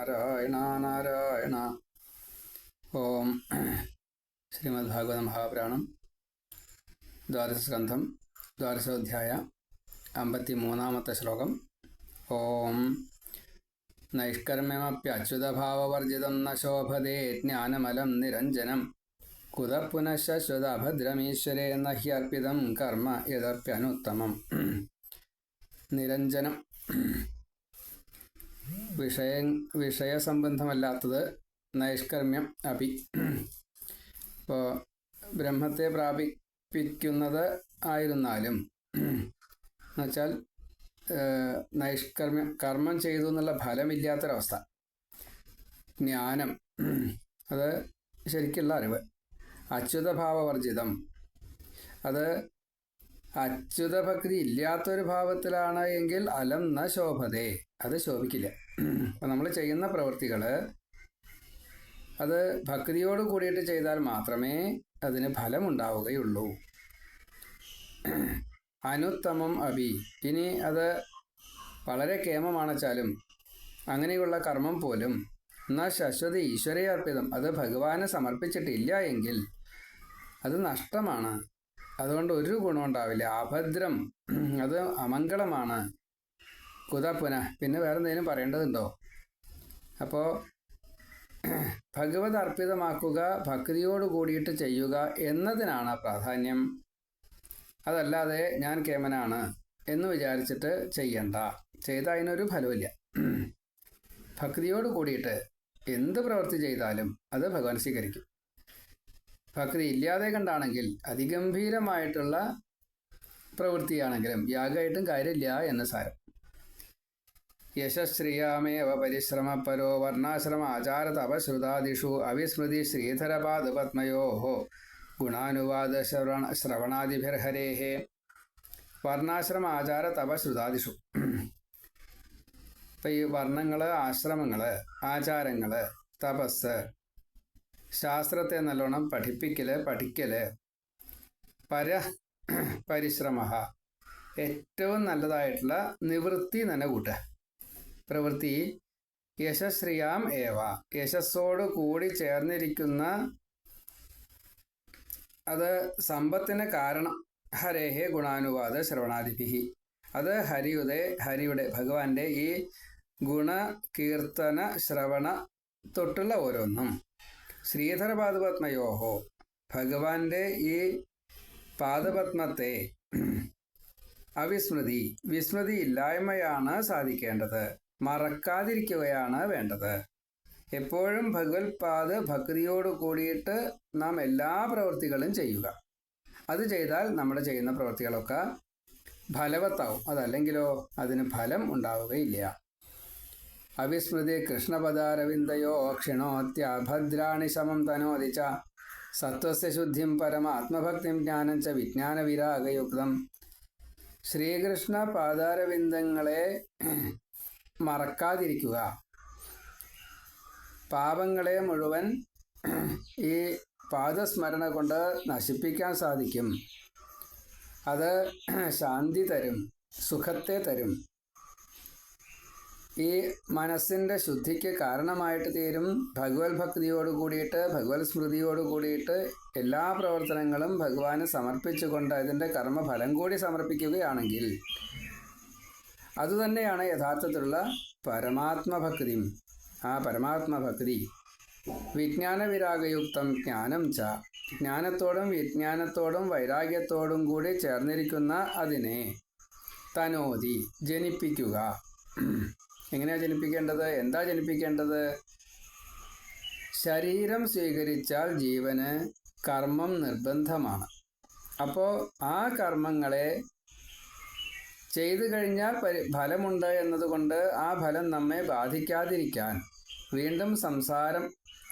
നാരായണ നാരായണ. ഓം ശ്രീമദ് ഭാഗവത മഹാപുരാണം. ദ്വാദശസ്കന്ധം ദ്വാദശോധ്യായ അമ്പത്തി മൂന്നാമത്തെ ശ്ലോകം. ഓം നൈഷ്കർമ്മ്യമപ്യച്യുതഭാവവർജിതം ന ശോഭതേ ജ്ഞാനമലം നിരഞ്ജനം. കുത പുനഃശ്വതഭദ്രമീശ്വരേ ന ഹ്യർപ്പിതം കർമ്മ യദർപ്യനുത്തമം. നിരഞ്ജനം. വിഷയ വിഷയസംബന്ധമല്ലാത്തത് നൈഷ്കർമ്മ്യം അപി ഇപ്പോൾ ബ്രഹ്മത്തെ പ്രാപിപ്പിക്കുന്നത് ആയിരുന്നാലും എന്നുവെച്ചാൽ നൈഷ്കർമ്മ്യം കർമ്മം ചെയ്തു എന്നുള്ള ഫലമില്ലാത്തൊരവസ്ഥ. ജ്ഞാനം അത് ശരിക്കുള്ള അറിവ്. അച്യുതഭാവവർജിതം. അത് അച്യുതഭക്തി ഇല്ലാത്തൊരു ഭാവത്തിലാണ് എങ്കിൽ അലം ന ശോഭതേ. അത് ശോഭിക്കില്ല. അപ്പം നമ്മൾ ചെയ്യുന്ന പ്രവൃത്തികൾ അത് ഭക്തിയോട് കൂടിയിട്ട് ചെയ്താൽ മാത്രമേ അതിന് ഫലമുണ്ടാവുകയുള്ളൂ. അനുത്തമം അഭി. ഇനി അത് വളരെ കേമമാണെച്ചാലും അങ്ങനെയുള്ള കർമ്മം പോലും എന്നാൽ ശശ്വതി ഈശ്വരയർപ്പിതം അത് ഭഗവാന് സമർപ്പിച്ചിട്ടില്ല എങ്കിൽ അത് നഷ്ടമാണ്. അതുകൊണ്ട് ഒരു ഗുണമുണ്ടാവില്ല. അഭദ്രം അത് അമംഗളമാണ്. കുതപ്പുന. പിന്നെ വേറെ എന്തെങ്കിലും പറയേണ്ടതുണ്ടോ? അപ്പോൾ ഭഗവത് അർപ്പിതമാക്കുക ഭക്തിയോട് കൂടിയിട്ട് ചെയ്യുക എന്നതിനാണ് പ്രാധാന്യം. അതല്ലാതെ ഞാൻ കേമനാണ് എന്ന് വിചാരിച്ചിട്ട് ചെയ്യണ്ട. ചെയ്ത അതിനൊരു ഫലമില്ല ഭക്തിയോട് കൂടിയിട്ട് എന്ത് പ്രവൃത്തി ചെയ്താലും അത് ഭഗവാൻ സ്വീകരിക്കും. ഭക്തി ഇല്ലാതെ കണ്ടാണെങ്കിൽ അതിഗംഭീരമായിട്ടുള്ള പ്രവൃത്തിയാണെങ്കിലും യാഗമായിട്ടും കാര്യമില്ല എന്ന് സാരം. യശശ്രിയാമേവ പരിശ്രമപരോ വർണാശ്രമ ആചാര തപശ്രുതാദിഷു അവിസ്മൃതി ശ്രീധരപാദപത്മയോ ഗുണാനുവാദ ശ്രവണ ശ്രവണാദിഭിർഹരേ വർണാശ്രമ ആചാര തപശ്രുതാദിഷു ഇപ്പം ഈ വർണങ്ങൾ ആശ്രമങ്ങൾ ആചാരങ്ങൾ തപസ് ശാസ്ത്രത്തെ നല്ലോണം പഠിപ്പിക്കൽ പഠിക്കൽ പര പരിശ്രമ ഏറ്റവും നല്ലതായിട്ടുള്ള നിവൃത്തി തന്നെ കൂട്ടുക പ്രവൃത്തി യശശ്രിയാം ഏവ. യശസ്സോട് കൂടി ചേർന്നിരിക്കുന്ന അത് സമ്പത്തിന് കാരണം ഹരേഹേ ഗുണാനുവാദ ശ്രവണാദിഭി. അത് ഹരിയുടെ ഹരിയുടെ ഭഗവാന്റെ ഈ ഗുണ കീർത്തന ശ്രവണ തൊട്ടുള്ള ഓരോന്നും. ശ്രീധര പാദപത്മയോഹോ ഭഗവാന്റെ ഈ പാദപത്മത്തെ അവിസ്മൃതി. വിസ്മൃതി ഇല്ലായ്മയാണ് സാധിക്കേണ്ടത്. മറക്കാതിരിക്കുകയാണ് വേണ്ടത്. എപ്പോഴും ഭഗവത് പാദ ഭക്തിയോട് കൂടിയിട്ട് നാം എല്ലാ പ്രവൃത്തികളും ചെയ്യുക. അത് ചെയ്താൽ നമ്മൾ ചെയ്യുന്ന പ്രവൃത്തികളൊക്കെ ഫലവത്താവും. അതല്ലെങ്കിലോ അതിന് ഫലം ഉണ്ടാവുകയില്ല. അവിസ്മൃതി കൃഷ്ണപദാരവിന്ദയോ ക്ഷണോത്യഭദ്രാണി സമം തനോദിച്ച സത്വസ്യ ശുദ്ധിം പരമാത്മഭക്തിം ജ്ഞാനം ച വിജ്ഞാനവിരാഗയുക്തം. ശ്രീകൃഷ്ണ പാദാരവിന്ദങ്ങളെ മറക്കാതിരിക്കുക. പാപങ്ങളെ മുഴുവൻ ഈ പാദസ്മരണ കൊണ്ട് നശിപ്പിക്കാൻ സാധിക്കും. അത് ശാന്തി തരും സുഖത്തെ തരും. ഈ മനസ്സിന്റെ ശുദ്ധിക്ക് കാരണമായിട്ട് തീരും. ഭഗവത് ഭക്തിയോട് കൂടിയിട്ട് ഭഗവത് സ്മൃതിയോട് കൂടിയിട്ട് എല്ലാ പ്രവർത്തനങ്ങളും ഭഗവാന് സമർപ്പിച്ചുകൊണ്ട് അതിന്റെ കർമ്മഫലം കൂടി സമർപ്പിക്കുകയാണെങ്കിൽ അതുതന്നെയാണ് യഥാർത്ഥത്തിലുള്ള പരമാത്മഭക്തി ആ പരമാത്മഭക്തി വിജ്ഞാന വിരാഗയുക്തം ജ്ഞാനം ച. ജ്ഞാനത്തോടും വിജ്ഞാനത്തോടും വൈരാഗ്യത്തോടും കൂടി ചേർന്നിരിക്കുന്ന അതിനെ തനോതി ജനിപ്പിക്കുക. എങ്ങനെയാ ജനിപ്പിക്കേണ്ടത്? എന്താ ജനിപ്പിക്കേണ്ടത്? ശരീരം സ്വീകരിച്ചാൽ ജീവന് കർമ്മം നിർബന്ധമാണ്. അപ്പോൾ ആ കർമ്മങ്ങളെ ചെയ്തു കഴിഞ്ഞാൽ പരി ഫലമുണ്ട് എന്നതുകൊണ്ട് ആ ഫലം നമ്മെ ബാധിക്കാതിരിക്കാൻ വീണ്ടും സംസാരം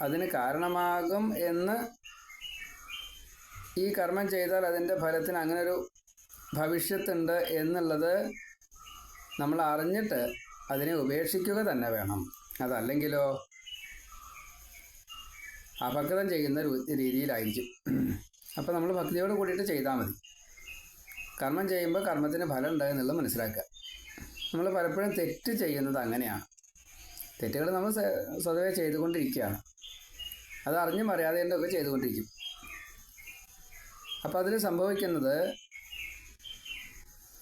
അതിന് കാരണമാകും എന്ന് ഈ കർമ്മം ചെയ്താൽ അതിന്റെ ഫലത്തിന് അങ്ങനെ ഒരു ഭവിഷ്യത്തുണ്ട് എന്നുള്ളത് നമ്മൾ അറിഞ്ഞിട്ട് അതിനെ ഉപേക്ഷിക്കുക തന്നെ വേണം. അതല്ലെങ്കിലോ അപകടം ചെയ്യുന്ന രീതിയിലായിരിക്കും. അപ്പോൾ നമ്മൾ ഭക്തിയോട് കൂടിയിട്ട് ചെയ്താൽ മതി. കർമ്മം ചെയ്യുമ്പോൾ കർമ്മത്തിന് ഫലം ഉണ്ടായെന്നുള്ളത് മനസ്സിലാക്കുക. നമ്മൾ പലപ്പോഴും തെറ്റ് ചെയ്യുന്നത് അങ്ങനെയാണ്. തെറ്റുകൾ നമ്മൾ സ്വതവേ ചെയ്തുകൊണ്ടിരിക്കുകയാണ്. അത് അറിഞ്ഞും അറിയാതെ ഒക്കെ ചെയ്തുകൊണ്ടിരിക്കും. അപ്പോൾ അതിൽ സംഭവിക്കുന്നത്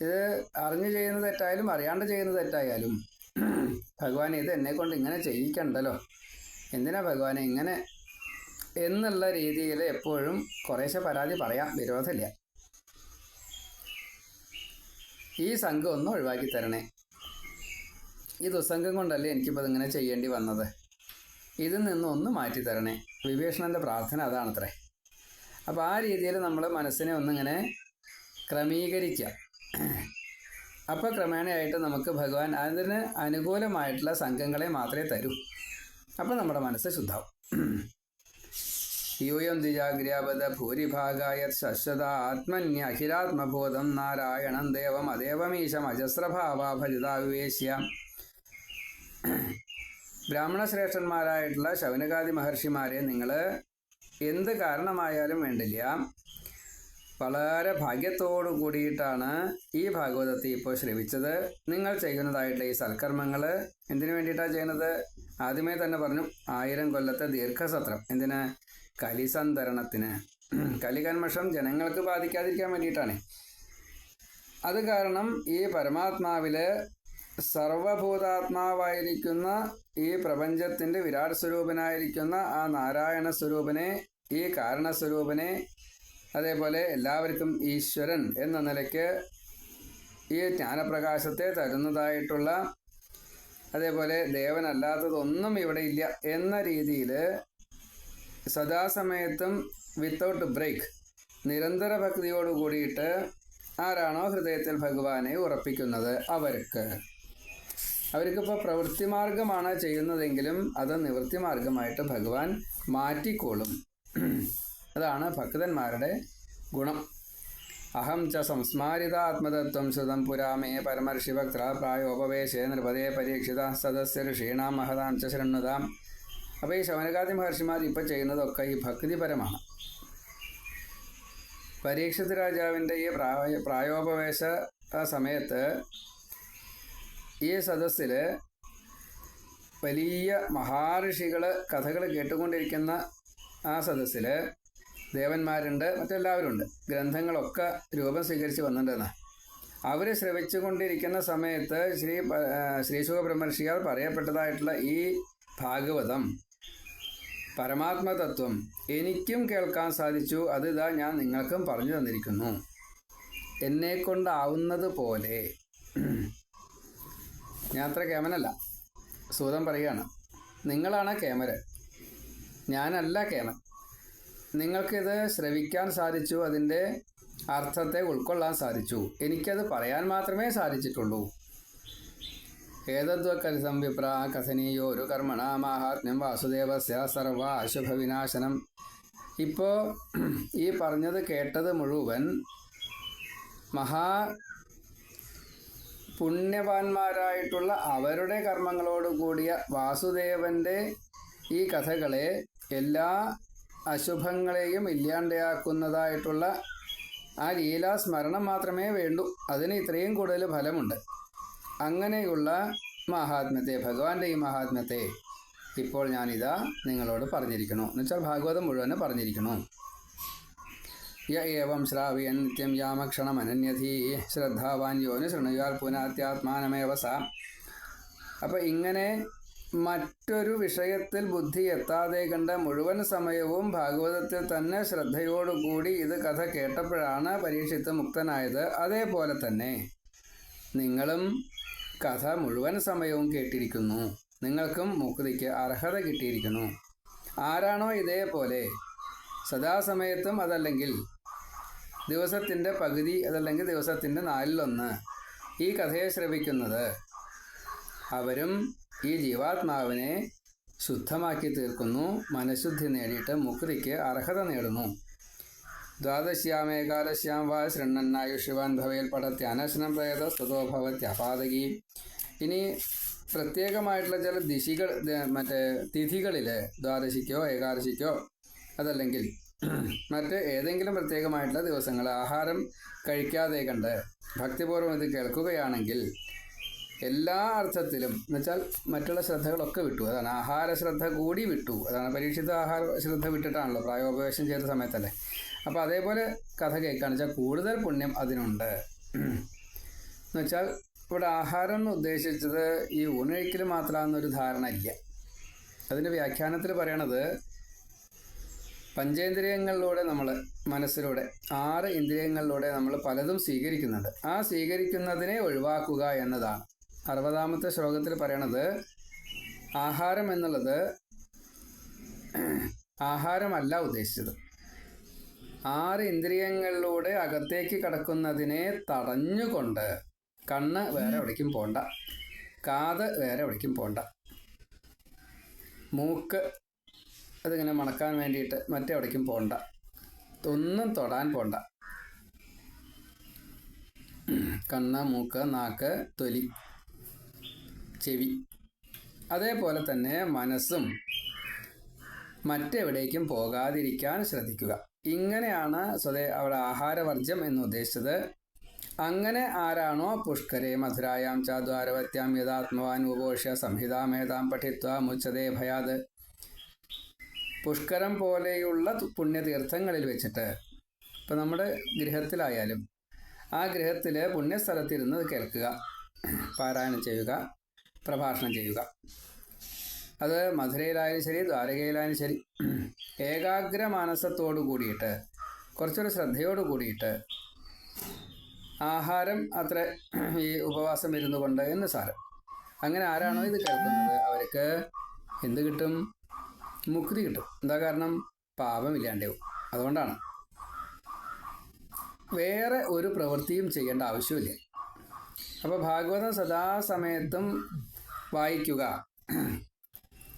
ഇത് അറിഞ്ഞു ചെയ്യുന്ന തെറ്റായാലും അറിയാണ്ട് ചെയ്യുന്ന തെറ്റായാലും ഭഗവാൻ ഇത് എന്നെ കൊണ്ട് ഇങ്ങനെ ചെയ്യിക്കണ്ടല്ലോ. എന്തിനാ ഭഗവാനെ ഇങ്ങനെ? എന്നുള്ള രീതിയിൽ എപ്പോഴും കുറേശ്ശെ പരാതി പറയാം. വിരോധമില്ല. ഈ സംഘം ഒന്ന് ഒഴിവാക്കി തരണേ. ഈ ദുസ്സംഘം കൊണ്ടല്ലേ എനിക്കിപ്പോൾ ഇതിങ്ങനെ ചെയ്യേണ്ടി വന്നത്? ഇതിൽ നിന്ന് ഒന്ന് മാറ്റി തരണേ. വിഭീഷണന്റെ പ്രാർത്ഥന അതാണത്രേ. അപ്പോൾ ആ രീതിയിൽ നമ്മൾ മനസ്സിനെ ഒന്നിങ്ങനെ ക്രമീകരിക്കുക അപ്പോൾ ക്രമേണയായിട്ട് നമുക്ക് ഭഗവാൻ അതിന് അനുകൂലമായിട്ടുള്ള സംഘങ്ങളെ മാത്രമേ തരൂ. അപ്പോൾ നമ്മുടെ മനസ്സ് ശുദ്ധാവും. യൂയം ദ്വിജാഗ്രാപത ഭൂരിഭാഗായ ശശ്വത ആത്മന്യ അഖിലാത്മബോധം നാരായണം ദേവം അദേവമീശം അജസ്രഭാവാഭജിതാവിവേശ്യ ബ്രാഹ്മണശ്രേഷ്ഠന്മാരായിട്ടുള്ള ശൗനകാദി മഹർഷിമാരെ നിങ്ങൾ എന്ത് കാരണമായാലും വേണ്ടില്ല. വളരെ ഭാഗ്യത്തോടു കൂടിയിട്ടാണ് ഈ ഭാഗവതത്തെ ഇപ്പോൾ ശ്രവിച്ചത്. നിങ്ങൾ ചെയ്യുന്നതായിട്ടുള്ള ഈ സൽക്കർമ്മങ്ങൾ എന്തിനു വേണ്ടിയിട്ടാണ് ചെയ്യുന്നത്? ആദ്യമേ തന്നെ പറഞ്ഞു ആയിരം കൊല്ലത്തെ ദീർഘസത്രം. എന്തിന്? കലിസന്തരണത്തിന് കലികന്മഷം ജനങ്ങൾക്ക് ബാധിക്കാതിരിക്കാൻ വേണ്ടിയിട്ടാണ്. അത് കാരണം ഈ പരമാത്മാവിൽ സർവഭൂതാത്മാവായിരിക്കുന്ന ഈ പ്രപഞ്ചത്തിന്റെ വിരാട് സ്വരൂപനായിരിക്കുന്ന ആ നാരായണ സ്വരൂപനെ ഈ കാരണസ്വരൂപനെ അതേപോലെ എല്ലാവർക്കും ഈശ്വരൻ എന്ന നിലയ്ക്ക് ഈ ജ്ഞാനപ്രകാശത്തെ തരുന്നതായിട്ടുള്ള അതേപോലെ ദേവനല്ലാത്തതൊന്നും ഇവിടെ ഇല്ല എന്ന രീതിയിൽ സദാസമയത്തും വിത്തൗട്ട് ബ്രേക്ക് നിരന്തര ഭക്തിയോട് കൂടിയിട്ട് ആരാണോ ഹൃദയത്തിൽ ഭഗവാനെ ഉറപ്പിക്കുന്നത്? അവർക്ക്. അവർക്കിപ്പോൾ പ്രവൃത്തി മാർഗമാണ് ചെയ്യുന്നതെങ്കിലും അത് നിവൃത്തി മാർഗമായിട്ട് ഭഗവാൻ മാറ്റിക്കോളും. അതാണ് ഭക്തന്മാരുടെ ഗുണം. അഹം ച സംസ്മാരിതാത്മതത്വം ശ്രുതം പുരാമേ പരമർഷിഭക്ത പ്രായോപവേശേ നൃപതേ പരീക്ഷിത സദസ്യ ഋഷീണാം മഹതാം ച അപ്പോൾ ഈ ശവനകാദി മഹർഷിമാർ ഇപ്പോൾ ചെയ്യുന്നതൊക്കെ ഈ ഭക്തിപരമാണ്. പരീക്ഷിത് രാജാവിന്റെ ഈ പ്രായ പ്രായോപവേശ സമയത്ത് ഈ സദസ്സിൽ വലിയ മഹാഋഷികൾ കഥകൾ കേട്ടുകൊണ്ടിരിക്കുന്ന ആ സദസ്സിൽ ദേവന്മാരുണ്ട് മറ്റെല്ലാവരും ഉണ്ട് ഗ്രന്ഥങ്ങളൊക്കെ രൂപം സ്വീകരിച്ച് വന്നിട്ടുണ്ടെന്ന്. അവർ ശ്രവിച്ചുകൊണ്ടിരിക്കുന്ന സമയത്ത് ശ്രീ ശ്രീശുഖ ബ്രഹ്മർഷിയാൽ പറയപ്പെട്ടതായിട്ടുള്ള ഈ ഭാഗവതം പരമാത്മതത്വം. എനിക്കും കേൾക്കാൻ സാധിച്ചു. അത് ഇതാ ഞാൻ നിങ്ങൾക്കും പറഞ്ഞു തന്നിരിക്കുന്നു. എന്നെ കൊണ്ടാവുന്നത് പോലെ. ഞാൻ അത്ര കേമനല്ല. സൂതം പറയുകയാണ്. നിങ്ങളാണ് കേമര്. ഞാനല്ല കേമൻ. നിങ്ങൾക്കിത് ശ്രവിക്കാൻ സാധിച്ചു. അതിന്റെ അർത്ഥത്തെ ഉൾക്കൊള്ളാൻ സാധിച്ചു. എനിക്കത് പറയാൻ മാത്രമേ സാധിച്ചിട്ടുള്ളൂ. ഏതദ്വക്കലിസം വിപ്ര കഥനീയോ ഒരു കർമ്മണ മാഹാത്മ്യം വാസുദേവസ്യ സർവ അശുഭവിനാശനം ഇപ്പോൾ ഈ പറഞ്ഞത് കേട്ടത് മുഴുവൻ മഹാ പുണ്യവാന്മാരായിട്ടുള്ള അവരുടെ കർമ്മങ്ങളോട് കൂടിയ വാസുദേവന്റെ ഈ കഥകളെ എല്ലാ അശുഭങ്ങളെയും ഇല്ലാണ്ടയാക്കുന്നതായിട്ടുള്ള ആ ലീലാസ്മരണം മാത്രമേ വേണ്ടൂ. അതിന് ഇത്രയും കൂടുതൽ ഫലമുണ്ട്. അങ്ങനെയുള്ള മഹാത്മ്യത്തെ ഭഗവാന്റെ ഈ മഹാത്മ്യത്തെ ഇപ്പോൾ ഞാനിതാ നിങ്ങളോട് പറഞ്ഞിരിക്കണു എന്നുവെച്ചാൽ ഭാഗവതം മുഴുവൻ പറഞ്ഞിരിക്കണു യ ഏവം ശ്രാവയൻ നിത്യം യാമക്ഷണമനന്യധീ ശ്രദ്ധാവാൻ യോന് ശൃണുയാൽ പുനാത്യാത്മാനമേവ സ. അപ്പം ഇങ്ങനെ മറ്റൊരു വിഷയത്തിൽ ബുദ്ധി എത്താതെ കണ്ട മുഴുവൻ സമയവും ഭാഗവതത്തിൽ തന്നെ ശ്രദ്ധയോടുകൂടി ഇത് കഥ കേട്ടപ്പോഴാണ് പരീക്ഷിത്ത് മുക്തനായത്. അതേപോലെ തന്നെ നിങ്ങളും കഥ മുഴുവൻ സമയവും കേട്ടിരിക്കുന്നു. നിങ്ങൾക്കും മുക്തിക്ക് അർഹത കിട്ടിയിരിക്കുന്നു. ആരാണോ ഇതേപോലെ? സദാസമയത്തും അതല്ലെങ്കിൽ ദിവസത്തിന്റെ പകുതി അതല്ലെങ്കിൽ ദിവസത്തിന്റെ നാലിലൊന്ന് ഈ കഥയെ ശ്രവിക്കുന്നത്. അവരും ഈ ജീവാത്മാവിനെ ശുദ്ധമാക്കി തീർക്കുന്നു. മനഃശുദ്ധി നേടിയിട്ട് മുക്തിക്ക് അർഹത നേടുന്നു. ദ്വാദശ്യാം ഏകാദശ്യാം വാ ശൃണ്ണന്നായുഷിവാൻ ഭവേൽ അനശനം പ്രേത സ്തുതോ അപാതകി ഇനി പ്രത്യേകമായിട്ടുള്ള ചില ദിശികൾ മറ്റേ തിഥികളിൽ ദ്വാദശിക്കോ ഏകാദശിക്കോ അതല്ലെങ്കിൽ മറ്റ് ഏതെങ്കിലും പ്രത്യേകമായിട്ടുള്ള ദിവസങ്ങൾ ആഹാരം കഴിക്കാതെ കണ്ട് ഭക്തിപൂർവം ഇത് കേൾക്കുകയാണെങ്കിൽ എല്ലാ അർത്ഥത്തിലും എന്നുവെച്ചാൽ മറ്റുള്ള ശ്രദ്ധകളൊക്കെ വിട്ടു. അതാണ് ആഹാര ശ്രദ്ധ കൂടി വിട്ടു. അതാണ് പരീക്ഷിത ആഹാര ശ്രദ്ധ വിട്ടിട്ടാണല്ലോ പ്രായോപവേശം ചെയ്ത സമയത്തല്ലേ. അപ്പോൾ അതേപോലെ കഥ കേൾക്കുകയാണ് വെച്ചാൽ കൂടുതൽ പുണ്യം അതിനുണ്ട്. എന്നുവെച്ചാൽ ഇവിടെ ആഹാരം എന്ന് ഉദ്ദേശിച്ചത് ഈ ഊണൊഴിക്കൽ മാത്രമാണെന്നൊരു ധാരണ ഇല്ല. അതിന്റെ വ്യാഖ്യാനത്തിൽ പറയണത് പഞ്ചേന്ദ്രിയങ്ങളിലൂടെ നമ്മൾ മനസ്സിലൂടെ ആറ് ഇന്ദ്രിയങ്ങളിലൂടെ നമ്മൾ പലതും സ്വീകരിക്കുന്നുണ്ട്. ആ സ്വീകരിക്കുന്നതിനെ ഒഴിവാക്കുക എന്നതാണ്. അറുപതാമത്തെ ശ്ലോകത്തിൽ പറയണത് ആഹാരം എന്നുള്ളത് ആഹാരമല്ല ഉദ്ദേശിച്ചത്. ആറ് ഇന്ദ്രിയങ്ങളിലൂടെ അകത്തേക്ക് കടക്കുന്നതിനെ തടഞ്ഞുകൊണ്ട് കണ്ണ് വേറെ എവിടേക്കും പോണ്ട. കാത് വേറെ എവിടേക്കും പോണ്ട. മൂക്ക് അതിങ്ങനെ മണക്കാൻ വേണ്ടിയിട്ട് മറ്റെവിടേക്കും പോണ്ട. ഒന്നും തൊടാൻ പോണ്ട. കണ്ണ് മൂക്ക് നാക്ക് തൊലി ചെവി. അതേപോലെ തന്നെ മനസ്സും മറ്റെവിടേക്കും പോകാതിരിക്കാൻ ശ്രദ്ധിക്കുക. ഇങ്ങനെയാണ് സ്വദേ അവിടെ ആഹാരവർജ്യം എന്ന് ഉദ്ദേശിച്ചത്. അങ്ങനെ ആരാണോ പുഷ്കരെ മധുരായാം ചാദ്വാരവത്യാം യഥാത്മവാൻ ഉപോഷ്യ സംഹിതാമേതാം പഠിത്വ മുച്ചതേ ഭയാത്. പുഷ്കരം പോലെയുള്ള പുണ്യതീർത്ഥങ്ങളിൽ വെച്ചിട്ട് ഇപ്പം നമ്മുടെ ഗൃഹത്തിലായാലും ആ ഗൃഹത്തിൽ പുണ്യസ്ഥലത്തിരുന്ന് കേൾക്കുക പാരായണം ചെയ്യുക പ്രഭാഷണം ചെയ്യുക. അത് മധുരയിലായാലും ശരി ദ്വാരകയിലായാലും ശരി ഏകാഗ്ര മാനസത്തോടു കൂടിയിട്ട് കുറച്ചൊരു ശ്രദ്ധയോട് കൂടിയിട്ട് ആഹാരം അത്ര ഈ ഉപവാസം ഇരുന്നു കൊണ്ട് എന്ന് സാരം. അങ്ങനെ ആരാണോ ഇത് കേൾക്കുന്നത് അവർക്ക് എന്ത് കിട്ടും? മുക്തി കിട്ടും. എന്താ കാരണം? പാപമില്ലാണ്ടാവും അതുകൊണ്ടാണ്. വേറെ ഒരു പ്രവൃത്തിയും ചെയ്യേണ്ട ആവശ്യമില്ല. അപ്പോൾ ഭാഗവതം സദാസമയത്തും വായിക്കുക.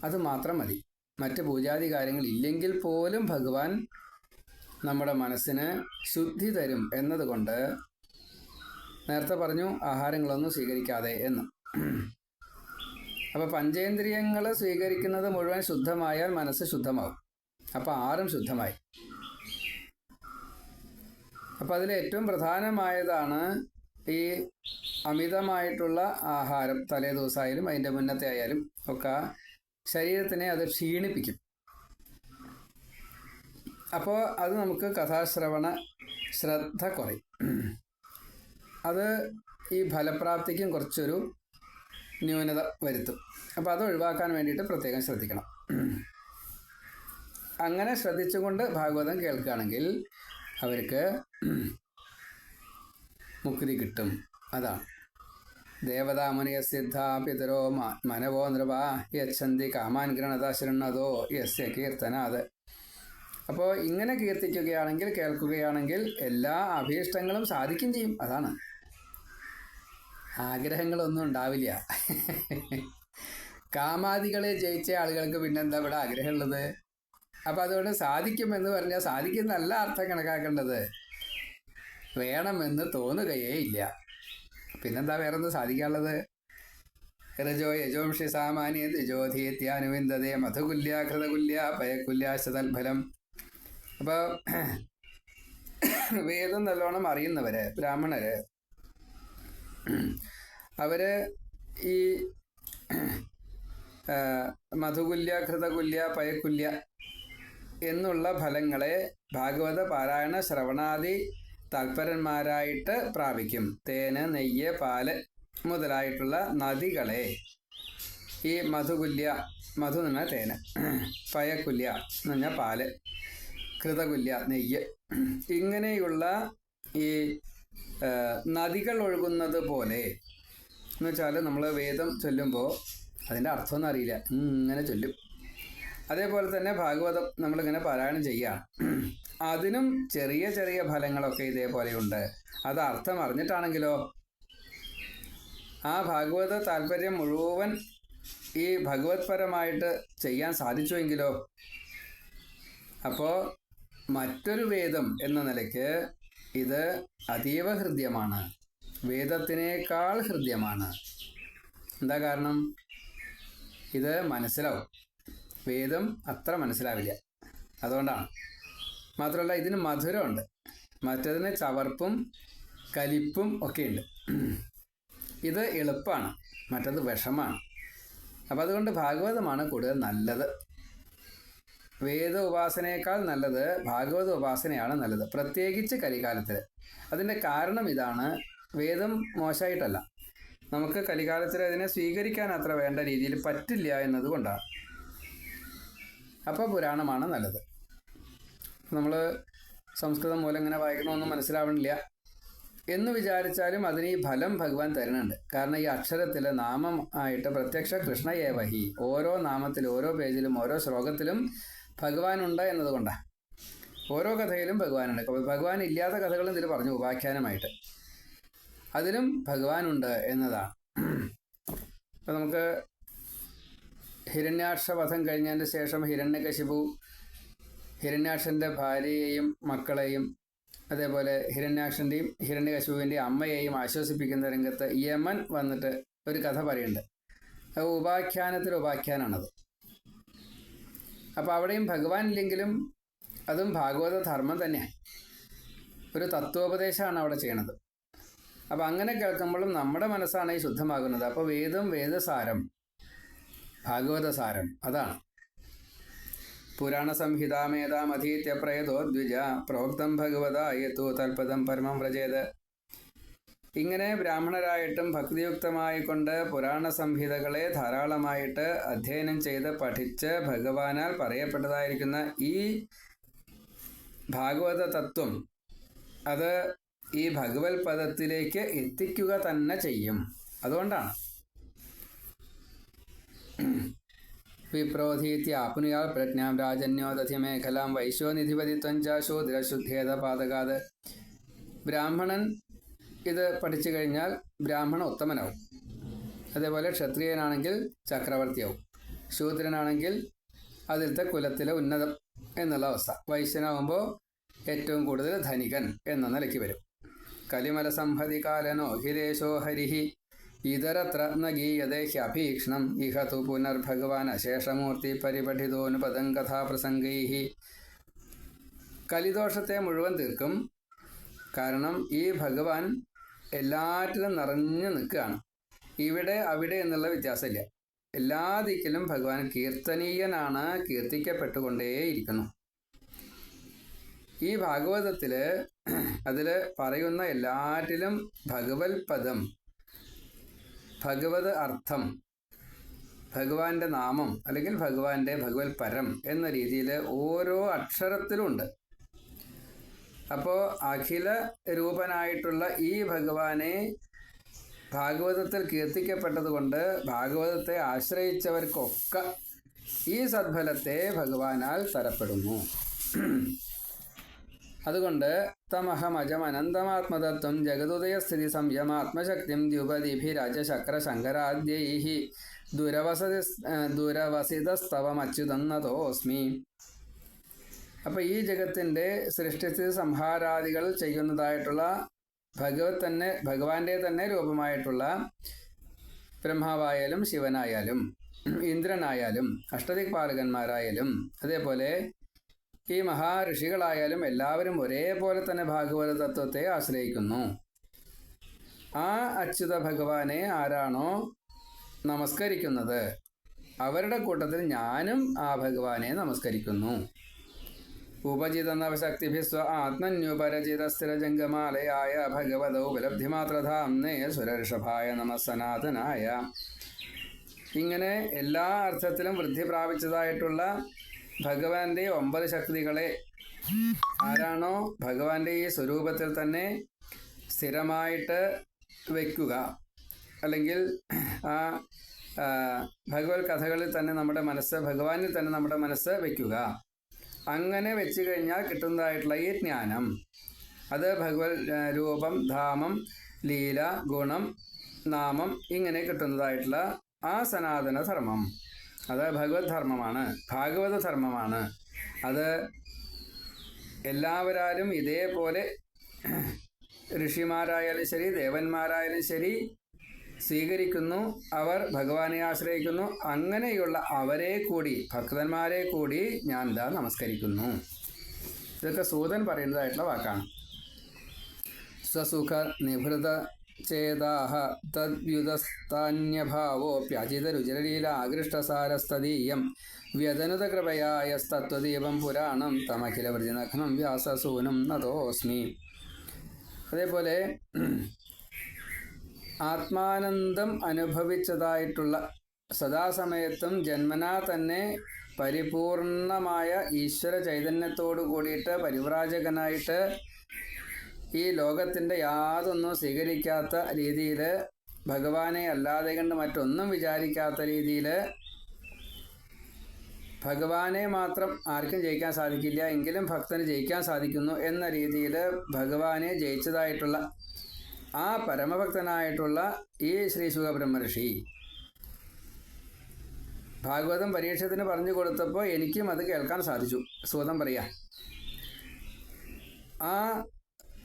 അത് മാത്രം മതി. മറ്റ് പൂജാതി കാര്യങ്ങൾ ഇല്ലെങ്കിൽ പോലും ഭഗവാൻ നമ്മുടെ മനസ്സിന് ശുദ്ധി തരും എന്നതുകൊണ്ട് നേരത്തെ പറഞ്ഞു ആഹാരങ്ങളൊന്നും സ്വീകരിക്കാതെ എന്ന്. അപ്പോൾ പഞ്ചേന്ദ്രിയങ്ങൾ സ്വീകരിക്കുന്നത് മുഴുവൻ ശുദ്ധമായാൽ മനസ്സ് ശുദ്ധമാകും. അപ്പോൾ ആറും ശുദ്ധമായി. അപ്പൊ അതിൽ ഏറ്റവും പ്രധാനമായതാണ് ഈ അമിതമായിട്ടുള്ള ആഹാരം തലേ ദിവസമായാലും അതിന്റെ മുന്നത്തെ ആയാലും ഒക്കെ ശരീരത്തിനെ അത് ക്ഷീണിപ്പിക്കും. അപ്പോൾ അത് നമുക്ക് കഥാശ്രവണ ശ്രദ്ധ കുറയും. അത് ഈ ഫലപ്രാപ്തിക്കും കുറച്ചൊരു ന്യൂനത വരുത്തും. അപ്പോൾ അത് ഒഴിവാക്കാൻ വേണ്ടിയിട്ട് പ്രത്യേകം ശ്രദ്ധിക്കണം. അങ്ങനെ ശ്രദ്ധിച്ചുകൊണ്ട് ഭാഗവതം കേൾക്കുകയാണെങ്കിൽ അവർക്ക് മുക്തി കിട്ടും. അതാണ്. ദേവതാമുനിയ സിദ്ധാ പിതരോ മനവോ നൃപ യച്ഛന്തി കാമാൻ ഗൃണത ശൃണ്ണതോ യസ്യ കീർത്തനാത്. അപ്പോൾ ഇങ്ങനെ കീർത്തിക്കുകയാണെങ്കിൽ കേൾക്കുകയാണെങ്കിൽ എല്ലാ അഭീഷ്ടങ്ങളും സാധിക്കും ചെയ്യും. അതാണ്. ആഗ്രഹങ്ങളൊന്നും ഉണ്ടാവില്ല. കാമാദികളെ ജയിച്ച ആളുകൾക്ക് പിന്നെന്താ ഇവിടെ ആഗ്രഹമുള്ളത്? അപ്പം അതുകൊണ്ട് സാധിക്കുമെന്ന് പറഞ്ഞാൽ സാധിക്കുന്നല്ല അർത്ഥം കണക്കാക്കേണ്ടത്. വേണമെന്ന് തോന്നുകയേ ഇല്ല. പിന്നെന്താ വേറെ എന്താ സാധിക്കാനുള്ളത്? രജോ യജോംഷി സാമാന്യ ദ്വിജോധീത്യാനുവിന്ദതേ മധുകുല്യ ഘൃതകുല്യ പയകുല്യാശ തൽഫലം അപ്പോൾ വേദം നല്ലോണം അറിയുന്നവര് ബ്രാഹ്മണര് അവർ ഈ മധുകുല്യ ഘൃതകുല്യ പയകുല്യ എന്നുള്ള ഫലങ്ങളെ ഭാഗവത പാരായണ ശ്രവണാദി തൽപരന്മാരായിട്ട് പ്രാപിക്കും. തേന് നെയ്യ് പാൽ മുതലായിട്ടുള്ള നദികളെ. ഈ മധുകുല്യ മധു എന്ന് പറഞ്ഞാൽ തേന്. പയക്കുല്യ എന്ന് പറഞ്ഞാൽ പാൽ. കൃതകുല്യ നെയ്യ്. ഇങ്ങനെയുള്ള ഈ നദികൾ ഒഴുകുന്നത് പോലെ എന്ന് വെച്ചാൽ നമ്മൾ വേദം ചൊല്ലുമ്പോൾ അതിന്റെ അർത്ഥമൊന്നും അറിയില്ല. ഇങ്ങനെ ചൊല്ലും. അതേപോലെ തന്നെ ഭാഗവതം നമ്മളിങ്ങനെ പാരായണം ചെയ്യുകയാണ്. അതിനും ചെറിയ ചെറിയ ഫലങ്ങളൊക്കെ ഇതേപോലെയുണ്ട് അത് അർത്ഥം അറിഞ്ഞിട്ടാണെങ്കിലോ? ആ ഭാഗവത താല്പര്യം മുഴുവൻ ഈ ഭഗവത്പരമായിട്ട് ചെയ്യാൻ സാധിച്ചുവെങ്കിലോ? അപ്പോൾ മറ്റൊരു വേദം എന്ന നിലയ്ക്ക് ഇത് അതീവ ഹൃദ്യമാണ്. വേദത്തിനേക്കാൾ ഹൃദ്യമാണ്. എന്താ കാരണം? ഇത് മനസ്സിലാവും. വേദം അത്ര മനസ്സിലാവില്ല. അതുകൊണ്ടാണ്. മാത്രമല്ല ഇതിന് മധുരമുണ്ട്. മറ്റതിന് ചവർപ്പും കലിപ്പും ഒക്കെ ഉണ്ട് ഇത് എളുപ്പമാണ് മറ്റത് വിഷമാണ്. അപ്പം അതുകൊണ്ട് ഭാഗവതമാണ് കൂടുതൽ നല്ലത്. വേദ ഉപാസനയേക്കാൾ നല്ലത് ഭാഗവത ഉപാസനയാണ് നല്ലത്. പ്രത്യേകിച്ച് കലികാലത്തിൽ അതിന്റെ കാരണം ഇതാണ്. വേദം മോശമായിട്ടല്ല നമുക്ക് കലികാലത്തിൽ അതിനെ സ്വീകരിക്കാൻ അത്ര വേണ്ട രീതിയിൽ പറ്റില്ല എന്നതുകൊണ്ടാണ്. അപ്പോൾ പുരാണമാണ് നല്ലത്. നമ്മൾ സംസ്കൃതം മൂലം ഇങ്ങനെ വായിക്കണമെന്ന് മനസ്സിലാവണില്ല. എന്ന് വിചാരിച്ചാലും അതിന് ഈ ഫലം ഭഗവാൻ തരുന്നുണ്ട്. കാരണം ഈ അക്ഷരത്തിലെ നാമം ആയിട്ട് പ്രത്യക്ഷ കൃഷ്ണയേവഹി ഓരോ നാമത്തിലും ഓരോ പേജിലും ഓരോ ശ്ലോകത്തിലും ഭഗവാനുണ്ട് എന്നതുകൊണ്ടാണ് ഓരോ കഥയിലും ഭഗവാനുണ്ട്. ഭഗവാൻ ഇല്ലാത്ത കഥകളും ഇതിൽ പറഞ്ഞു ഉപാഖ്യാനമായിട്ട്. അതിലും ഭഗവാനുണ്ട് എന്നതാണ് അപ്പം നമുക്ക് ഹിരണ്യാക്ഷപഥം കഴിഞ്ഞതിന് ശേഷം ഹിരണ്യകശിപു ഹിരണ്യാക്ഷന്റെ ഭാര്യയെയും മക്കളെയും അതേപോലെ ഹിരണ്യാക്ഷന്റെയും ഹിരണ്യകശുവിന്റെയും അമ്മയെയും ആശ്വസിപ്പിക്കുന്ന രംഗത്ത് യമൻ വന്നിട്ട് ഒരു കഥ പറയുന്നുണ്ട്. അത് ഉപാഖ്യാനത്തിൽ ഉപാഖ്യാനാണത്. അപ്പോൾ അവിടെയും ഭഗവാൻ ഇല്ലെങ്കിലും അതും ഭാഗവത ധർമ്മം തന്നെയാണ് ഒരു തത്വോപദേശമാണ് അവിടെ ചെയ്യണത്. അപ്പം അങ്ങനെ കേൾക്കുമ്പോഴും നമ്മുടെ മനസ്സാണ് ഈ ശുദ്ധമാകുന്നത്. അപ്പോൾ വേദം വേദസാരം ഭാഗവത സാരം അതാണ്. പുരാണ സംഹിതാമേതാമധീത്യ പ്രയതോ ദ്വിജ പ്രോക്തം ഭഗവത യത്തു തൽപദം പരമം വ്രജേത്. ഇങ്ങനെ ബ്രാഹ്മണരായിട്ടും ഭക്തിയുക്തമായിക്കൊണ്ട് പുരാണ സംഹിതകളെ ധാരാളമായിട്ട് അധ്യയനം ചെയ്ത് പഠിച്ച് ഭഗവാനാൽ പറയപ്പെട്ടതായിരിക്കുന്ന ഈ ഭാഗവത തത്വം അത് ഈ ഭഗവത് പദത്തിലേക്ക് എത്തിക്കുക തന്നെ ചെയ്യും. അതുകൊണ്ടാണ്. വിപ്രോധീത്യ ആപ്നുയാൽ പ്രജ്ഞാം രാജന്യോ ദധിമേഖലാം വൈശ്വനിധിപതിത്വം ച ശൂദ്രശുദ്ധേത പാതകാത് ബ്രാഹ്മണൻ ഇത് പഠിച്ചു കഴിഞ്ഞാൽ ബ്രാഹ്മണ ഉത്തമനാവും. അതേപോലെ ക്ഷത്രിയനാണെങ്കിൽ ചക്രവർത്തിയാവും. ശൂദ്രനാണെങ്കിൽ അതിലത്തെ കുലത്തിലെ ഉന്നതം എന്നുള്ള അവസ്ഥ. വൈശ്യനാവുമ്പോൾ ഏറ്റവും കൂടുതൽ ധനികൻ എന്ന നിലയ്ക്ക് വരും. കലിമല സംഹതി കാലനോ ഹിരേശോ ഹരിഹി. ഇതരത്ര ഗീയതേ ഹ്യഭീക്ഷണം. ഇഹ തു പുനർഭഗവാൻ അശേഷമൂർത്തി പരിപഠിതോനുപദം കഥാപ്രസംഗൈ കലിദോഷത്തെ മുഴുവൻ തീർക്കും. കാരണം ഈ ഭഗവാൻ എല്ലാറ്റിലും നിറഞ്ഞു നിൽക്കുകയാണ്. ഇവിടെ അവിടെ എന്നുള്ള വ്യത്യാസമില്ല. എല്ലാ ദിക്കിലും ഭഗവാൻ കീർത്തനീയനാണ് കീർത്തിക്കപ്പെട്ടുകൊണ്ടേയിരിക്കുന്നു. ഈ ഭാഗവതത്തിൽ അതിൽ പറയുന്ന എല്ലാറ്റിലും ഭഗവത് പദം ഭഗവത് അർത്ഥം ഭഗവാന്റെ നാമം അല്ലെങ്കിൽ ഭഗവാന്റെ ഭഗവത് പരം എന്ന രീതിയിൽ ഓരോ അക്ഷരത്തിലുമുണ്ട് അപ്പോൾ അഖില രൂപനായിട്ടുള്ള ഈ ഭഗവാനെ ഭാഗവതത്തിൽ കീർത്തിക്കപ്പെട്ടതുകൊണ്ട് ഭാഗവതത്തെ ആശ്രയിച്ചവർക്കൊക്കെ ഈ സദ്ഫലത്തെ ഭഗവാനാൽ തരപ്പെടുന്നു. അതുകൊണ്ട് തമഹമജം അനന്തമാത്മതത്വം ജഗതുദയസ്ഥിതി സംയം ദ്യുപതിഭിരാജശക്രശങ്കരാദ്യൈ ദ്യുപതിഭിരജശക്ര ശങ്കരാദ്യൈ ദുരവസതി ദുരവസിതസ്തവമച്യുതന്നതോസ്മി അപ്പോൾ ഈ ജഗത്തിന്റെ സൃഷ്ടിസ്ഥിതി സംഹാരാദികൾ ചെയ്യുന്നതായിട്ടുള്ള ഭഗവത് തന്നെ ഭഗവാന്റെ തന്നെ രൂപമായിട്ടുള്ള ബ്രഹ്മാവായാലും ശിവനായാലും ഇന്ദ്രനായാലും അഷ്ടദിക്പാലകന്മാരായാലും അതേപോലെ ഈ മഹാഋഷികളായാലും എല്ലാവരും ഒരേപോലെ തന്നെ ഭാഗവത തത്വത്തെ ആശ്രയിക്കുന്നു. ആ അച്യുത ഭഗവാനെ ആരാണോ നമസ്കരിക്കുന്നത് അവരുടെ കൂട്ടത്തിൽ ഞാനും ആ ഭഗവാനെ നമസ്കരിക്കുന്നു. ഉപജിത നവശക്തിഭിസ്വ ആത്മന്യുപരചിത സ്ഥിരജംഗമാലയായ ഭഗവത ഉപലബ്ധിമാത്രധാംനേ സുരഋഷഭായ നമ സനാതനായ ഇങ്ങനെ എല്ലാ അർത്ഥത്തിലും വൃദ്ധി പ്രാപിച്ചതായിട്ടുള്ള ഭഗവാന്റെ ഒമ്പത് ശക്തികളെ ആരാണോ ഭഗവാന്റെ ഈ സ്വരൂപത്തിൽ തന്നെ സ്ഥിരമായിട്ട് വയ്ക്കുക അല്ലെങ്കിൽ ആ ഭഗവത് കഥകളിൽ തന്നെ നമ്മുടെ മനസ്സ് ഭഗവാനിൽ തന്നെ നമ്മുടെ മനസ്സ് വയ്ക്കുക അങ്ങനെ വെച്ച് കഴിഞ്ഞാൽ കിട്ടുന്നതായിട്ടുള്ള ഈ ജ്ഞാനം. അത് ഭഗവത് രൂപം ധാമം ലീല ഗുണം നാമം ഇങ്ങനെ കിട്ടുന്നതായിട്ടുള്ള ആ സനാതന ധർമ്മം അത് ഭഗവത് ധർമ്മമാണ്. ഭാഗവത ധർമ്മമാണ്. അത് എല്ലാവരാലും ഇതേപോലെ ഋഷിമാരായാലും ശരി ദേവന്മാരായാലും ശരി സ്വീകരിക്കുന്നു അവർ ഭഗവാനെ ആശ്രയിക്കുന്നു. അങ്ങനെയുള്ള അവരെ കൂടി ഭക്തന്മാരെ കൂടി ഞാൻ ഇതാ നമസ്കരിക്കുന്നു. ഇതൊക്കെ സൂതൻ പറയുന്നതായിട്ടുള്ള വാക്കാണ്. സ്വസുഖ നിഭൃത ചേതാഹ തദ്യുതസ്ഥാന്യഭാവോപ്യജിതരുചിരലീല ആകൃഷ്ടസാരസ്തദീയം വ്യതനുതകൃപയായസ്തത്വദീപം പുരാണം തമഖില വൃജിനഘ്നം വ്യാസസൂനും നതോസ്മി. അതേപോലെ ആത്മാനന്ദം അനുഭവിച്ചതായിട്ടുള്ള സദാസമയത്തും ജന്മനാ തന്നെ പരിപൂർണമായ ഈശ്വര ചൈതന്യത്തോടു കൂടിയിട്ട് പരിവ്രാജകനായിട്ട് ഈ ലോകത്തിന്റെ യാതൊന്നും സ്വീകരിക്കാത്ത രീതിയിൽ ഭഗവാനെ അല്ലാതെ കണ്ട് മറ്റൊന്നും വിചാരിക്കാത്ത രീതിയിൽ ഭഗവാനെ മാത്രം ആർക്കും ജയിക്കാൻ സാധിക്കില്ല എങ്കിലും ഭക്തന് ജയിക്കാൻ സാധിക്കുന്നു എന്ന രീതിയിൽ ഭഗവാനെ ജയിച്ചതായിട്ടുള്ള ആ പരമഭക്തനായിട്ടുള്ള ഈ ശ്രീ സുഖബ്രഹ്മർഷി. ഭാഗവതം പരീക്ഷത്തിന് പറഞ്ഞു കൊടുത്തപ്പോൾ എനിക്കും അത് കേൾക്കാൻ സാധിച്ചു. സ്വതം പറയാ. ആ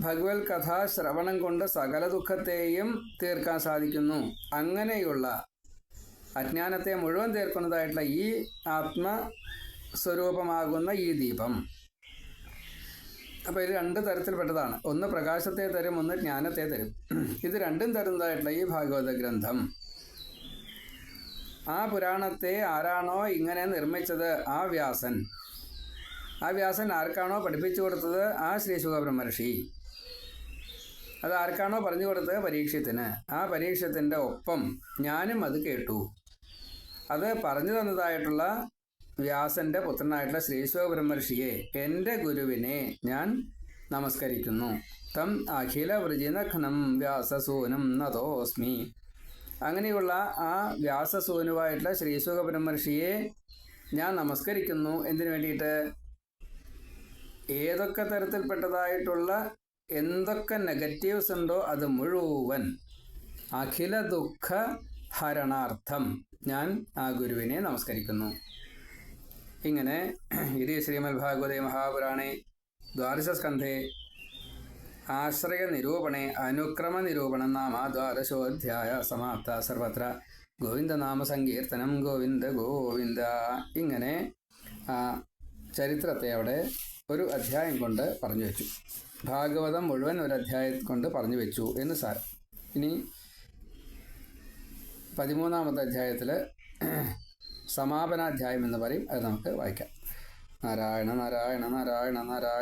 ഭഗവത് കഥാ ശ്രവണം കൊണ്ട് സകല ദുഃഖത്തെയും തീർക്കാൻ സാധിക്കുന്നു. അങ്ങനെയുള്ള അജ്ഞാനത്തെ മുഴുവൻ തീർക്കുന്നതായിട്ടുള്ള ഈ ആത്മ സ്വരൂപമാകുന്ന ഈ ദീപം. അപ്പോൾ ഇത് രണ്ട് തരത്തിൽപ്പെട്ടതാണ്. ഒന്ന് പ്രകാശത്തെ തരും ഒന്ന് ജ്ഞാനത്തെ തരും. ഇത് രണ്ടും തരുന്നതായിട്ടുള്ള ഈ ഭാഗവത ഗ്രന്ഥം. ആ പുരാണത്തെ ആരാണോ ഇങ്ങനെ നിർമ്മിച്ചത്? ആ വ്യാസൻ. ആ വ്യാസൻ ആർക്കാണോ പഠിപ്പിച്ചു കൊടുത്തത്? ആ ശ്രീ സുഖബ്രഹ്മർഷി. അത് ആർക്കാണോ പറഞ്ഞു കൊടുത്തത് പരീക്ഷത്തിന്. ആ പരീക്ഷത്തിന്റെ ഒപ്പം ഞാനും അത് കേട്ടു. അത് പറഞ്ഞു തന്നതായിട്ടുള്ള വ്യാസന്റെ പുത്രനായിട്ടുള്ള ശ്രീ ബ്രഹ്മർഷിയെ എന്റെ ഗുരുവിനെ ഞാൻ നമസ്കരിക്കുന്നു. തം അഖില വൃജിനഖനം വ്യാസസൂനം നതോസ്മി. അങ്ങനെയുള്ള ആ വ്യാസസൂനുവായിട്ടുള്ള ശ്രീശുഖ ബ്രഹ്മർഷിയെ ഞാൻ നമസ്കരിക്കുന്നു. എന്തിനു വേണ്ടിയിട്ട്? ഏതൊക്കെ തരത്തിൽപ്പെട്ടതായിട്ടുള്ള എന്തൊക്കെ നെഗറ്റീവ്സ് ഉണ്ടോ അത് മുഴുവൻ അഖില ദുഃഖ ഹരണാർത്ഥം ഞാൻ ആ ഗുരുവിനെ നമസ്കരിക്കുന്നു. ഇങ്ങനെ ഇത് ശ്രീമദ് ഭാഗവതേ മഹാപുരാണേ ദ്വാദശസ്കന്ധേ ആശ്രയ നിരൂപണേ അനുക്രമ നിരൂപണം നാമ ദ്വാദശോധ്യായ സമാപ്ത സർവത്ര ഗോവിന്ദനാമ സങ്കീർത്തനം ഗോവിന്ദ ഗോവിന്ദ. ഇങ്ങനെ ചരിത്രത്തെ അവിടെ ഒരു അധ്യായം കൊണ്ട് പറഞ്ഞു വെച്ചു. ഭാഗവതം മുഴുവൻ ഒരു അധ്യായം കൊണ്ട് പറഞ്ഞു വെച്ചു എന്ന് സാരം ഇനി പതിമൂന്നാമത്തെ അധ്യായത്തിൽ സമാപനാധ്യായം എന്ന് പറയും. അത് നമുക്ക് വായിക്കാം. നാരായണ നാരായണ നാരായണ നാരായണ